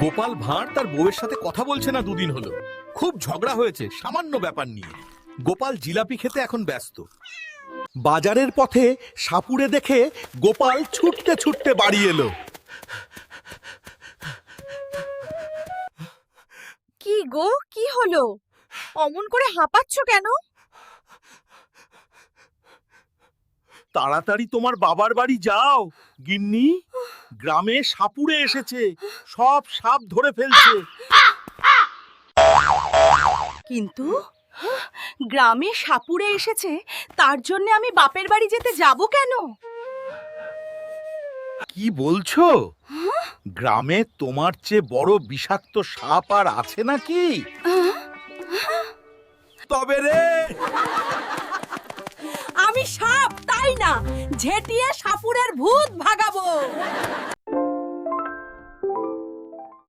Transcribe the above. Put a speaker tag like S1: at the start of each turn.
S1: গোপাল ভাঁড় তার বউয়ের সাথে কথা বলছে না দুদিন হলো। খুব ঝগড়া হয়েছে, সামান্য ব্যাপার নিয়ে। গোপাল জিলাপি খেতে এখন ব্যস্ত। বাজারের পথে সাপুড়ে দেখে গোপাল ছুটতে ছুটতে বাড়ি এলো।
S2: কি গো, কি হলো? অমন করে হাঁপাচ্ছ কেন?
S1: তাড়াতাড়ি তোমার বাবার বাড়ি যাও। গিন্নি গ্রামে সাপুড়ে এসেছে। সব সাপ ধরে ফেলছে।
S2: কিন্তু গ্রামে সাপুড়ে এসেছে তার জন্য আমি বাপের বাড়ি যেতে যাব কেন?
S1: কি বলছো? গ্রামে তোমার চেয়ে বড় বিষাক্ত সাপ আর আছে নাকি? তবে রে!
S2: না ঝেটিয়ে সাপুরের ভূত